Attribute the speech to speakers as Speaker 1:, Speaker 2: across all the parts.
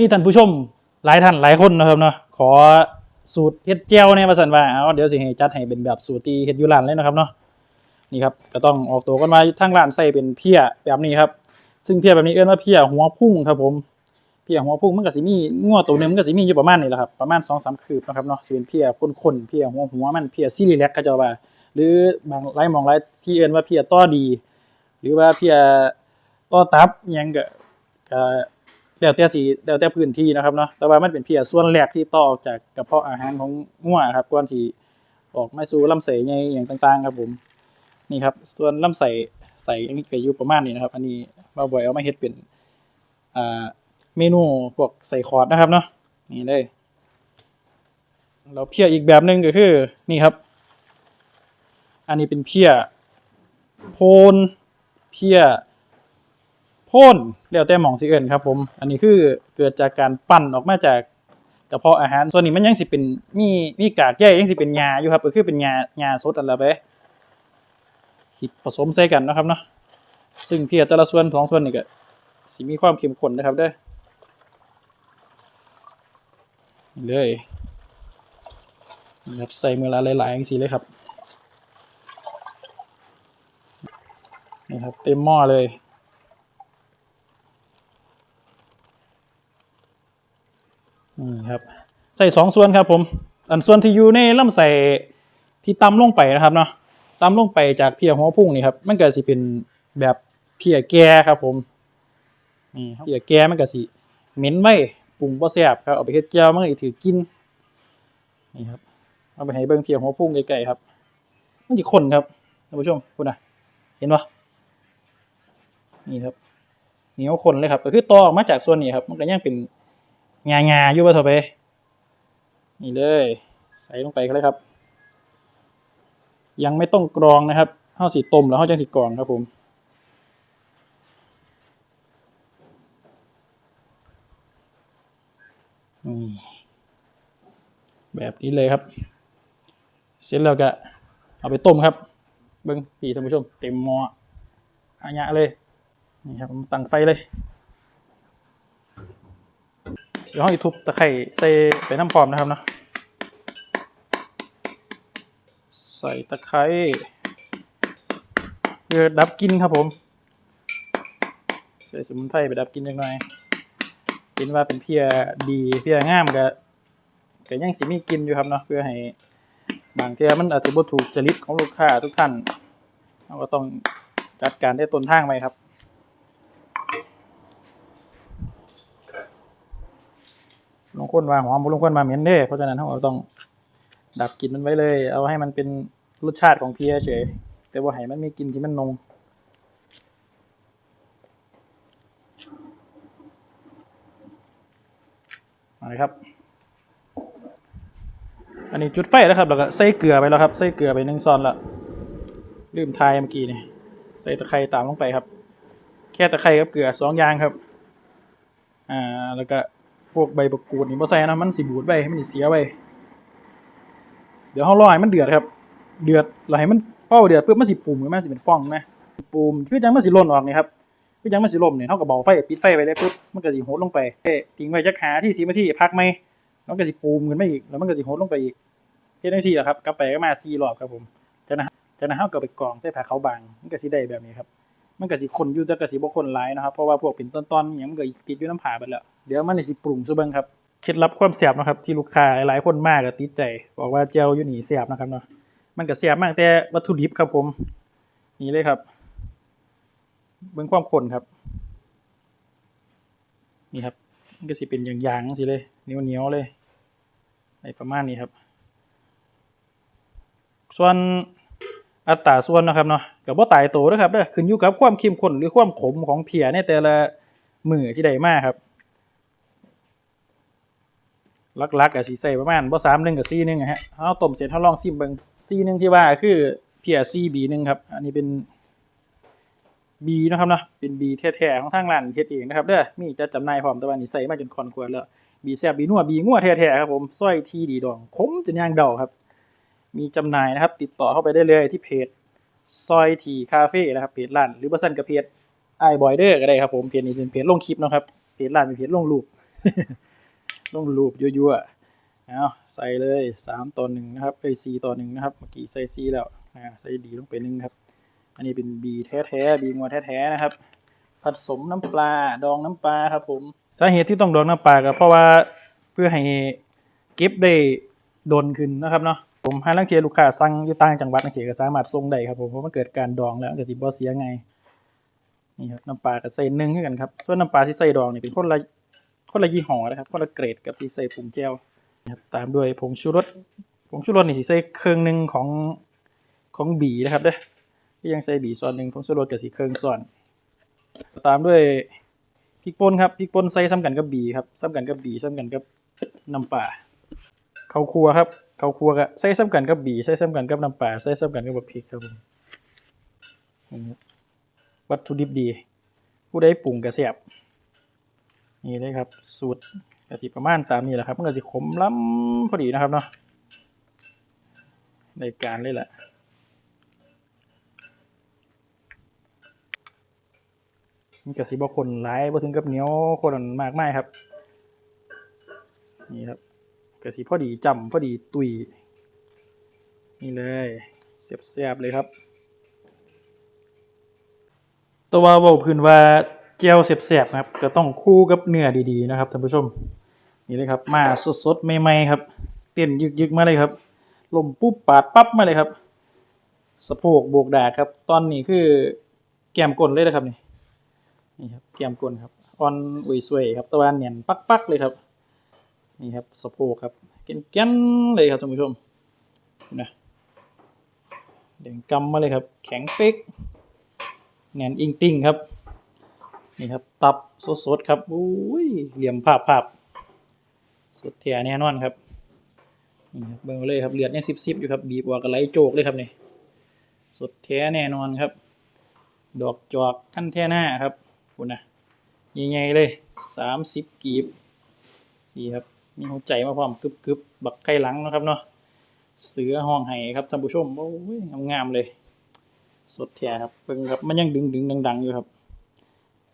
Speaker 1: มีท่านผู้ชมหลายท่านหลายคนนะครับเนาะขอสูตรเฮ็ดเจียวเนี่ยมาสั่นว่าเอาเดี๋ยวสิให้จัดให้เป็นแบบสูตรที่เฮ็ดยูรานเลยนะครับเนาะนี่ครับก็ต้องออกตัวกันมาทางร้านใส่เป็นเพียแบบนี้ครับ ซึ่งเพียแบบนี้เอิ้นว่าเพียหัวพุ่งครับผมเพียหัวพุ่งมันก็สิมีงัวตัวหนึงมันก็สิมีอยู่ประมาณนี้แหละครับประมาณ2-3คืบนะครับเนาะสิเป็นเพียข้นๆเพียหัวหัวมันเพียซีรีแลกเขาจ้าว่า หรือบางไลายมองไลายที่เอิ้นว่าเพียต้อดี หรือว่าเพียต้อตับยังก็ ก็แล้วแต่สีแล้วแต่พื้นที่นะครับเนาะแต่ว่ามันเป็นเพียส่วนแรกที่ต่อออกจากกระเพาะอาหารของงัวครับก่อนที่ออกมาสู่ลำไส้ใหญ่อย่างต่างๆ ครับผมนี่ครับ ส่วนลำไส้ใส่อันนี้ก็อยู่ประมาณนี้นะครับ อันนี้มาบ่อยเอามาเฮ็ดเป็นอ่าเมนูพวกใส่คอร์ดนะครับเนาะนี่เลยเราเพียอีกแบบหนึ่งก็คือนี่ครับ อันนี้เป็นเพียโพนเพีย พ่นแล้วแต่หมองสิเอิ้นครับผมอันนี้คือเกิดจากการปั้นออกมาจากกระเพาะอาหารส่วนนี้มันยังสิเป็นมีมีกากใยยังสิเป็นยาอยู่ครับก็คือเป็นยายาสดอันละไปหิดผสมใส่กันนะครับเนาะซึ่งเพียแต่ละส่วนของส่วนนี่ก็สิมีความเข้มข้นนะครับเด้อเลยนี่ครับใส่มือละหลายๆอย่างสีเลยครับนี่ครับเต็มหม้อเลยนี่ครับ ใส่สองส่วนครับผม อันส่วนที่อยู่ในลำใส่ที่ตำลงไปนะครับเนาะตามลงไปจากเพียหัวพุ่งนี่ครับ มันก็สิเป็นแบบเพียแก่ครับผม นี่ครับเพียแก่มันก็สิเหม็นไว้ปรุงบ่แซ่บครับ เอาไปเฮ็ดแจ่วมันก็สิถือกิน นี่ครับ เอาไปให้เบิ่งเพียหัวพุ่งไกลๆครับ มันสิข้นครับท่านผู้ชมคุณนะเห็นปะนี่ครับเหนียวข้นเลยครับ ก็คือตอออกมาจากส่วนนี้ครับ มันก็ยังเป็นงาๆอยู่ว่าเถอะไป นี่เลย ใส่ลงไปกันเลยครับ ยังไม่ต้องกรองนะครับข้าวสีต้มแล้วข้าวจังสีกรองครับผมแบบนี้เลยครับ เสร็จแล้วก็เอาไปต้มครับ เบิ้งพี่ท่านผู้ชม เต็มหม้ออาญะเลย นี่ครับตั้งไฟเลย เดี๋ยวห้อยทุบตะไคร่ใส่ไปน้ำพร้อมนะครับเนาะ ใส่ตะไคร้เพื่อดับกลินครับผม ใส่สมุนไพรไปดับกลินจังหน่อยเห็นว่าเป็นเพียดีเพียงามก็ก็ยังสิมีกลินอยู่ครับเนาะเพื่อให้บางเทีมันอาจจะบ่ถูกจริตของลูกค้าทุกท่านเราก็ต้องจัดการได้ต้นทางไปครับลงคนว่าหอมบ่ลงคนว่าเหม็นเด้เพราะฉะนั้นเราต้อง ดับกลิ่นมันไว้เลย เอาให้มันเป็นรสชาติของเพียเฉย แต่ว่าให้มันมีกลิ่นที่มันนงมาเลยครับ อันนี้จุดไฟแล้วครับ แล้วก็ใส่เกลือไปแล้วครับ ใส่เกลือไปหนึ่งซอนละลืมทายเมื่อกี้นี่ ใส่ตะไคร้ตามลงไปครับ แค่ตะไคร้กับเกลือสองอย่างครับ อ่า แล้วก็พวกใบบักกูดนี่บ่ใส่นะมันสิบูดไว้มันสิเสียไว้ เดี๋ยวเขารอให้มันเดือดครับ เดือดเราให้มันพอเดือดปุ๊บมันสิปุ่มขึ้นมาสิเป็นฟองไหมปุ่มคือจังมันสิหล่นออกนี่ครับคือจังมันสิล่มเนี่ยเท่ากับเบาไฟปิดไฟไปเลยปุ๊บมันก็สิโหดลงไปเอ้ทิ้งไว้จักหาที่สีนาที่พักไหมมันก็สิปุ่มขึ้นมาอีกแล้วมันก็สิโหดลงไปอีกเฮ็ดจังซี่แหละครับกลับไปก็มา4รอบครับผมจากนั้นจากนั้นเฮาก็ไปกรองใส่ผ้าขาวบางมันก็สิได้แบบนี้ครับมันก็สิคนอยู่แต่ก็สิบ่คนหลายนะครับเพราะว่าพวกเป็นต้นๆอหย่างมันก็ติดอยู่น้ำผ่าไปแล้วเดี๋ยวมันสิปรุงซุเบิ่งครับ เคล็ดลับความแสบนะครับ ที่ลูกค้าหลายคนมากก็ติดใจ บอกว่าเจลอยู่นี่แสบนะครับเนาะมันก็แสบมากแต่วัตถุดิบครับผม นี่เลยครับ เบื้องความข้นครับ นี่ครับมันก็สิเป็นอย่างๆสิเลยเหนียวๆเลยในประมาณนี้ครับ ส่วนอัตราส่วนนะครับเนาะกับว่าตายโตนะครับเด้อขึ้นอยู่กับความเข้มข้นหรือความขมของเพียในแต่ละมือที่ได้มากครับ ลักๆกับสีใส่ประมาณบ่สามหนึ่งกับซีหนึ่งอะฮะเอาต้มเสร็จเขาลองซิมเบิงซีหนึ่งที่ว่าคือเพียซีบีหนึ่งครับ อันนี้เป็นบีนะครับเนาะเป็นบีแท้ๆของทางร้านเฮ็ดเองนะครับเด้อมีจะจำหน่ายพร้อมแต่ว่านี่ใส่มาจนคอนควรแล้วบีแซบบีนัวบีงัวแท้ๆครับผมสร้อยทีดีดองขมจนยางเดาครับ มีจำหน่ายนะครับ ติดต่อเข้าไปได้เลยที่เพจซอยทีคาเฟ่นะครับเพจร้านหรือว่าสั่นกับเพจไอ้บอยเดอร์ก็ได้ครับผมเพจนี้เป็นเพจลงคลิปนะครับเพจร้านเป็นเพจลงรูป ลงรูปยั่วๆเอาใส่เลยสามต่อหนึ่งนะครับเอ้ยสี่ต่อหนึ่งนะครับ เมื่อกี้ใส่สี่แล้วอ่าใส่ดีลงไปหนึ่งครับ อันนี้เป็นบีแท้ๆบีงัวแท้ๆนะครับ ผสมน้ำปลาดองน้ำปลาครับผมสาเหตุที่ต้องดองน้ำปลาก็เพราะว่าเพื่อให้เก็บได้โดนขึ้นนะครับเนาะผมให้ลังเทียลูกค้าสั่งอยู่ต่างจังหวัดนักเขียก็สามารถส่งได้ครับผมเพราะมันเกิดการดองแล้วก็สิบ่เสียไงนี่ครับน้ำปลากับใส่หนึ่งกันครับส่วนน้ำปลาที่ใส่ดองนี่เป็นคนละ คนละยี่ห้อนะครับคนละเกรดกับที่ใส่ผงแก้วนะครับตามด้วยผงชูรสผงชูรสนี่สิใส่เครื่องหนึ่งของของบีนะครับเด้อที่ยังใส่บีส่วนหนึ่งผงชูรสกับสีเครื่องส่วน ตามด้วยพริกป่นครับพริกป่นใส่ซ้ำกันกับบีครับซ้ำกันกับบีซ้ำกันกับน้ำปลาข้าวครัวครับข้าวครัวก็ใส่ซ้ำกันกับบีใส่ซ้ำกันกับน้ำปลาใส่ซ้ำกันกับพริกครับผมวัตถุดิบดี ผู้ใดปรุงกระเสียบ นี่เลยครับ สูตรกระสีประมาณตามนี้แหละครับมันก็จะขมล้ำพอดีนะครับเนาะในการเลยแหละมันกระสีบคนหลายบ่ถึงกับเหนียวคนมากไม่ครับ นี่ครับกระสีพอดีจำพอดีตุยนี่เลยเสียบเสียบๆเลยครับ ตัวว่าเว้าพื้นว่า เจียวเสียบๆครับ ก็ต้องคู่กับเนื้อดีๆนะครับท่านผู้ชม นี่เลยครับ มาสดๆใหม่ๆครับ เต้นยึกๆมาเลยครับลมปุ๊บปาดปั๊บมาเลยครับสะโพกโบกดาครับ ตอนนี้คือแก้มก้นเลยนะครับนี่นี่ครับแก้มก้นครับออนอุยสวยครับตะวันเนียนปักปักๆเลยครับนี่ครับสะโพกครับเก้นแก้นๆเลยครับท่านผู้ชมนะเด่งกำมาเลยครับ แข็งเป๊กแนนอิงติ้งครับ นี่ครับ ตับสดๆครับอุ้ยเหลี่ยมภาพภาพสดเทียแน่นอนครับนี่ครับเบิ่งเอาเลยครับเลือดเนี่ยซิบๆอยู่ครับบีบออกกระไหลโจกเลยครับนี่สดแท้แน่นอนครับ ดอกจอกท่านแท่หน้าครับคุณนะใหญ่ๆเลยสามสิบกีบดีครับมีหัวใจมาพร้อมกึบกึบๆบักไก่หลังนะครับเนาะเสือห้องไห้ครับท่านผู้ชมโอ้ยงามๆเลย สดแท้ครับเบิ่งครับมันยังดึงดึงดัง ๆ อยู่ครับ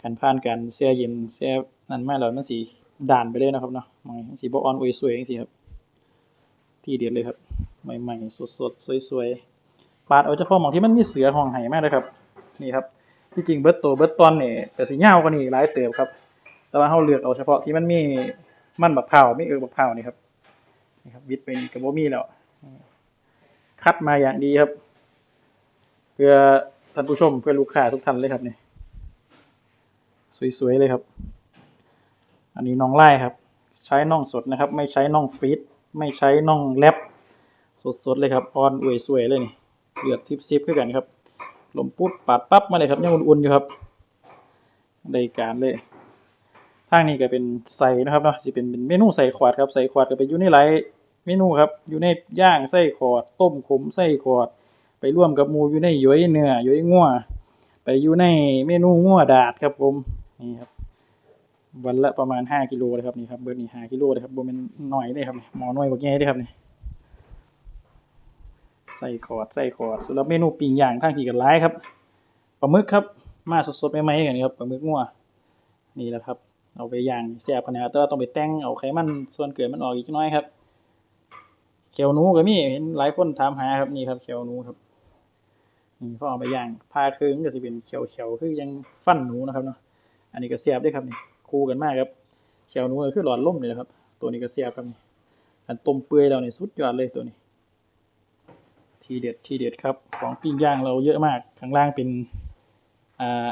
Speaker 1: การผ่านการเสียเย็นเสียนั่นมาแล้วมันสีด่านไปเลยนะครับเนาะมันสีบออนอวยสวยจังซี่ครับ ที่เด็ดเลยครับใหม่ๆสดๆสวยๆปาดเอาเฉพาะหมองที่มันมีเสือห้องไห้มากเลยครับ นี่ครับที่จริงเบิร์ตโตเบิร์ตตอนเนี่ยแต่สียากว่านี้หลายเติบครับ แต่ว่าเราเลือกเอาเฉพาะที่มันมีมันบักเผาไม่เออบักเผานี่ครับนี่ครับวิดเป็นกับโบมีแล้ว คัดมาอย่างดีครับ เพื่อท่านผู้ชมเพื่อลูกค้าทุกท่านเลยครับเนี่ย สวยๆเลยครับ อันนี้น่องไล่ครับ ใช้น่องสดนะครับ ไม่ใช้น่องฟีดไม่ใช้น่องแลบสดๆเลยครับออนอวยสวยเลยนี่เลือดซิบๆขึ้นกันครับลมปุ๊บปาดปั๊บมาเลยครับยังอุ่นๆอยู่ครับได้การเลยทางนี้ก็เป็นใส่นะครับเนาะจะเป็นเมนูใส่ขวดครับใส่ขวดก็ไปอยู่ในหลายเมนูครับอยู่ในย่างใส่ขอด ต้มขมใส่ขอด ไปร่วมกับหมูอยู่ในย้อยเนื้อย้อยงัวไปอยู่ในเมนูงัวดาดครับผม นี่ครับ วันละประมาณห้ากิโลเลยครับนี่ครับเบอร์นี้ห้ากิโลเลยครับบเป็นหน่อยเลยครับหมอหน่อยบอกง่เลยครับนี่ใส่ขอดใส่ขอดสำหรับเมนูปิ้งย่างทางที่กันร้ายครับปลาหมึกครับ มาสดๆใหม่ๆกันนี่ครับปลาหมึกงัวนี่แหละครับเอาไปย่างแซ่บขนาดแต่ว่าต้องไปแต่งเอาไขมันส่วนเกินมันออกอีกน้อยครับเขียวหนูก็มีเห็นหลายคนถามหาครับนี่ครับเขียวหนูครับนี่พอเอาไปย่างพาเคืองก็จะเป็นเขียวๆคือยังฟันหนูนะครับเนาะ อันนี้ก็แซ่บด้วยครับนี่คู่กันมากครับเขียวหนูก็คือหลอดล่มเลยนะครับ ตัวนี้ก็แซ่บครับนี่อันต้มเปื่อยแล้วนี่ยสุดยอดเลยตัวนี้ ทีเด็ดทีเด็ดครับ ของปิ้งย่างเราเยอะมากข้างล่างเป็นอ่า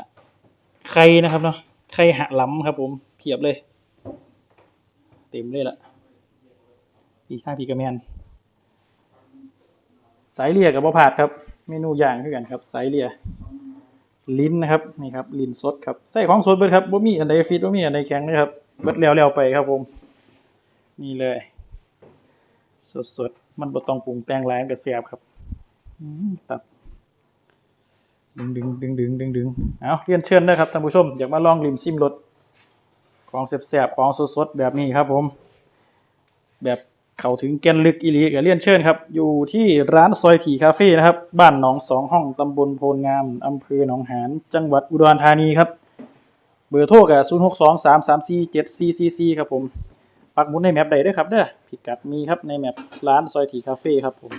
Speaker 1: ไข่นะครับเนาะไข่หะล้ำครับ ผมเพียบเลย เต็มเลยละปีข้างปีกระแมนสายเลียกับบะผาดครับ เมนูย่างคือกันครับ สายเลีย ลิ้นนะครับนี่ครับลิ้นสดครับใส่ของสดเบิดครับบ่มีอันใดฟิตบ่มีอันใดแข็งเลยครับเบิดแล้วๆไปครับผมนี่เลย สดๆมันบ่ต้องปรุงแต่งหลายมันก็แซ่บครับตับดึงดึงดึงดึงดึงดึงเอาเรียนเชิญนะครับท่านผู้ชมอยากมาลองริมซิมรสของแสบๆของสดๆแบบนี้ครับผม แบบ เข้าถึงแกนลึกอิลีก็เลี่ยนเชิญครับ อยู่ที่ร้านซอยถี่คาเฟ่นะครับ บ้านหนองสองห้องตำบลโพลงามอำเภอหนองหานจังหวัดอุดรธานีครับ เบอร์โทรกับ0 6 2 3 3 4 7 4 4 4ครับผมปักหมุดในแมปใดด้วยครับเด้อพิกัดมีครับในแมปร้านซอยถีคาเฟ่ครับผม